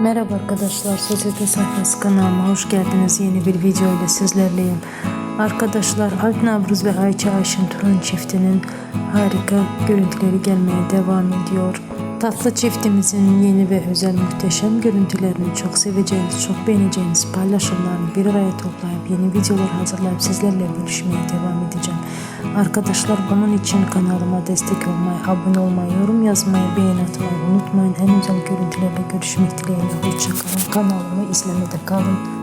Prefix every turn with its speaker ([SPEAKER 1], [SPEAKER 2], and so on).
[SPEAKER 1] Merhaba arkadaşlar, Sosyete Sayfası kanalıma hoş geldiniz. Yeni bir video ile sizlerleyim. Arkadaşlar Alp Navruz ve Ayça Ayşin Turan çiftinin harika görüntüleri gelmeye devam ediyor. Tatlı çiftimizin yeni ve özel muhteşem görüntülerini çok seveceğiniz, çok beğeneceğiniz paylaşımlarını bir araya toplayıp yeni videolar hazırlayıp sizlerle görüşmeye devam edeceğim. Arkadaşlar bunun için kanalıma destek olmayı, abone olmayı, yorum yazmayı, beğeni atmayı unutmayın. En özel görüntülerle görüşmek dileğiyle. Hoşçakalın. Kanalımı izlemede kalın.